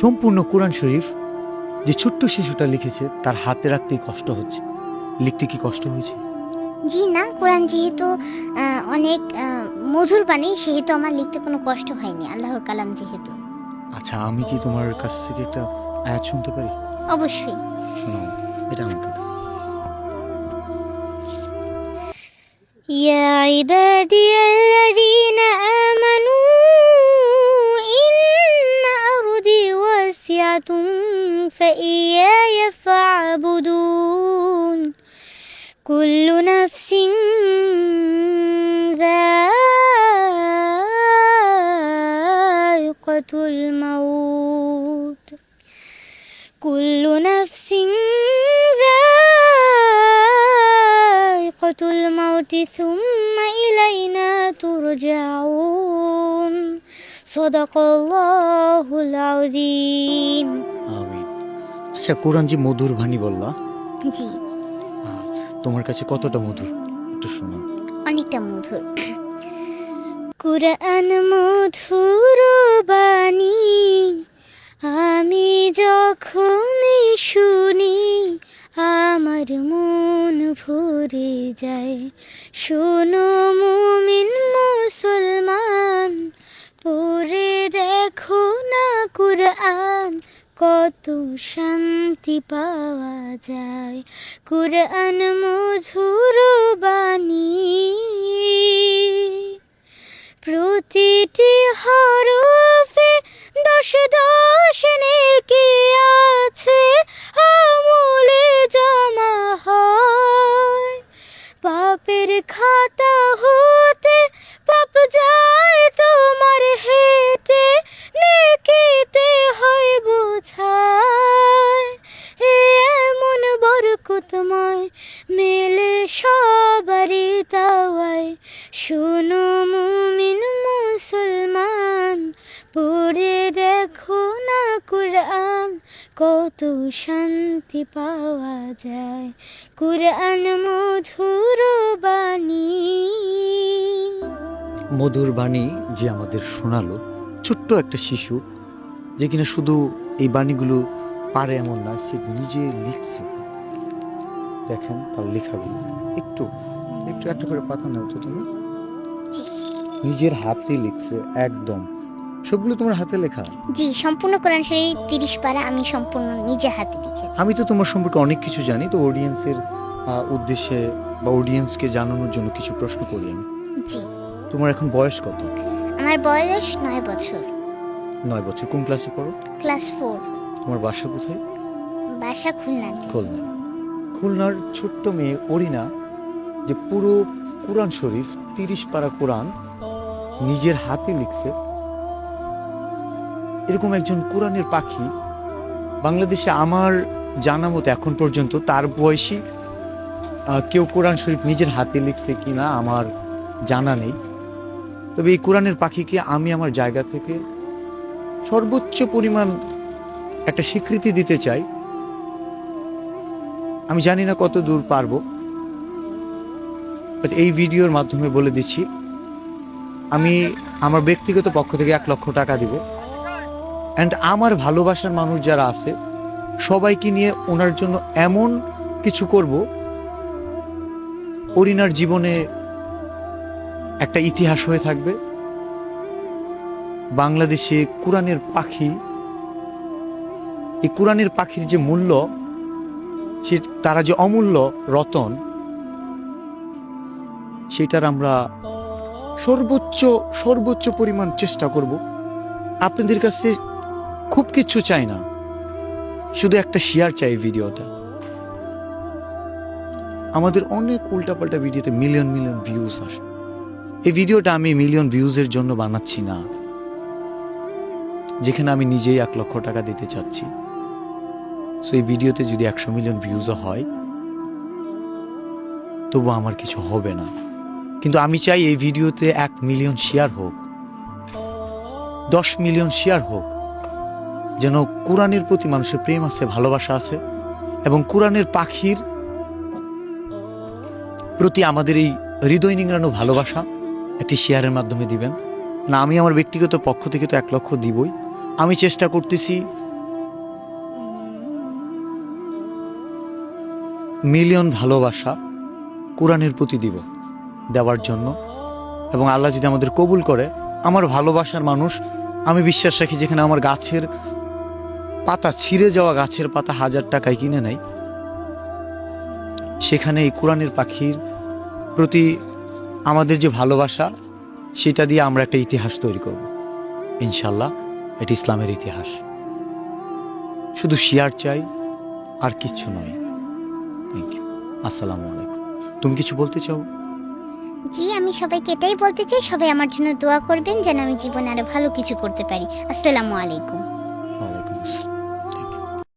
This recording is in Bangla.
সম্পূর্ণ কোরআন শরীফ যে ছোট্ট শিশুটা লিখেছে তার হাতে রাখতেই কষ্ট হচ্ছে লিখতে কি কষ্ট হয়েছে জি না কোরআন যেহেতু আহ, অনেক আহ, মধুর বাণী সেহেতু আমার লিখতে কোনো কষ্ট হয়নি আল্লাহর কালাম যেহেতু আচ্ছা আমি কি তোমার কাছ থেকে একটা আয়াত শুনতে পারি অবশ্যই শোনাও এটা আমার কথা يا عبادي فإياي فاعبدون. كل نفس ذائقة الموت. كل نفس ذائقة الموت. ثم إلينا ترجعون. সদাকল্লাহুল আযীম আমিন। আচ্ছা কোরআন যে মধুর বাণী বললা জি। তোমার কাছে কতটা মধুর? একটু শোনো। অনেকটা মধুর। কুরআন মধুর বাণী আমি যখন শুনি আমার মন ভরে যায়। শোনো মুমিন মুসলমান কত শান্তি পাওয়া যায়। কুরআন মধুর বাণী। প্রতিটি হরফে দশ দশ নেকি আছে, আমলে জমা হয়। পাপের খাতা কত শান্তি পাওয়া যায়। কুরআন মধুর বাণী। মধুর বাণী যে আমাদের শোনালো ছোট্ট একটা শিশু যে কিনা শুধু এই বাণীগুলো পারে এমন না সে নিজে লিখছে। দেখেন তার লেখাগুলো। একটু একটু একটা করে পাতা নাও তো তুমি। নিজের হাতে লিখছে একদম। সবগুলো তোমার হাতে লেখা? জি সম্পূর্ণ কোরআন শরীফ তিরিশ পারা আমি সম্পূর্ণ নিজে হাতে লিখেছি। আমি তো তোমার সম্পর্কে অনেক কিছু জানি তো অডিয়েন্সের উদ্দেশ্যে বা অডিয়েন্সকে জানানোর জন্য কিছু প্রশ্ন করি আমি। জি। তোমার এখন বয়স কত? আমার বয়স নয় বছর। নয় বছর। কোন ক্লাসে পড়ো? Class four. তোমার বাসা কোথায়? বাসা খুলনাতে খুলনা। খুলনার ছোট্ট মেয়ে অরিনা যে পুরো কোরআন শরীফ তিরিশ পারা কোরআন নিজের হাতে লিখছে এরকম একজন কোরআনের পাখি বাংলাদেশে আমার জানা মতো এখন পর্যন্ত তার বয়সী কেউ কোরআন শরীফ নিজের হাতে লিখছে কিনা আমার জানা নেই। তবে এই কোরআনের পাখিকে আমি আমার জায়গা থেকে সর্বোচ্চ পরিমাণ একটা স্বীকৃতি দিতে চাই। আমি জানি না কত দূর পারব। এই ভিডিওর মাধ্যমে বলে দিচ্ছি, আমি আমার ব্যক্তিগত পক্ষ থেকে এক লক্ষ টাকা দিব। অ্যান্ড আমার ভালোবাসার মানুষ যারা আছে, সবাইকে নিয়ে ওনার জন্য এমন কিছু করব, অরিনার জীবনে একটা ইতিহাস হয়ে থাকবে। বাংলাদেশে কোরআনের পাখি, এই কোরআনের পাখির যে মূল্য, সে তারা যে অমূল্য রতন, সেটার আমরা সর্বোচ্চ সর্বোচ্চ পরিমাণ চেষ্টা করব। আপনাদের কাছে খুব কিচ্ছু চাই না। শুধু একটা শেয়ার চাই ভিডিওটা। আমাদের অনেক উল্টাপাল্টা ভিডিওতে মিলিয়ন মিলিয়ন ভিউজ আসে। এই ভিডিওটা আমি মিলিয়ন ভিউজের জন্য বানাচ্ছি না। যেখানে আমি নিজেই এক লক্ষ টাকা দিতে চাচ্ছি। সো এই ভিডিওতে যদি একশো মিলিয়ন ভিউজও হয়, তবু আমার কিছু হবে না। কিন্তু আমি চাই এই ভিডিওতে এক মিলিয়ন শেয়ার হোক, দশ মিলিয়ন শেয়ার হোক যেন কোরআনের প্রতি মানুষের প্রেম আছে, ভালোবাসা আছে এবং কোরআনের পাখির প্রতি আমাদের এই হৃদয় নিংড়ানো ভালোবাসা একটি শেয়ারের মাধ্যমে দিবেন। না, আমি আমার ব্যক্তিগত পক্ষ থেকে তো এক লক্ষ দিবই। আমি চেষ্টা করতেছি মিলিয়ন ভালোবাসা কোরআনের প্রতি দিব, দেওয়ার জন্য। এবং আল্লাহ যদি আমাদের কবুল করে, আমার ভালোবাসার মানুষ, আমি বিশ্বাস রাখি যেখানে আমার গাছের পাতা ছিঁড়ে যাওয়া গাছের পাতা হাজার টাকায় কিনে নেয়। সেখানে এই কোরআনের পাখির প্রতি আমাদের যে ভালোবাসা, সেটা দিয়ে আমরা একটা ইতিহাস তৈরি করব। ইনশাল্লাহ এটি ইসলামের ইতিহাস। শুধু শিয়ার চাই, আর কিচ্ছু নয়। থ্যাংক ইউ আসসালামু আলাইকুম। তুমি কিছু বলতে চাও? জি, আমি সবাইকে এটাই বলতে চাই, সবাই আমার জন্য দোয়া করবেন যেন আমি জীবনে আরও ভালো কিছু করতে পারি। আসসালামু আলাইকুম।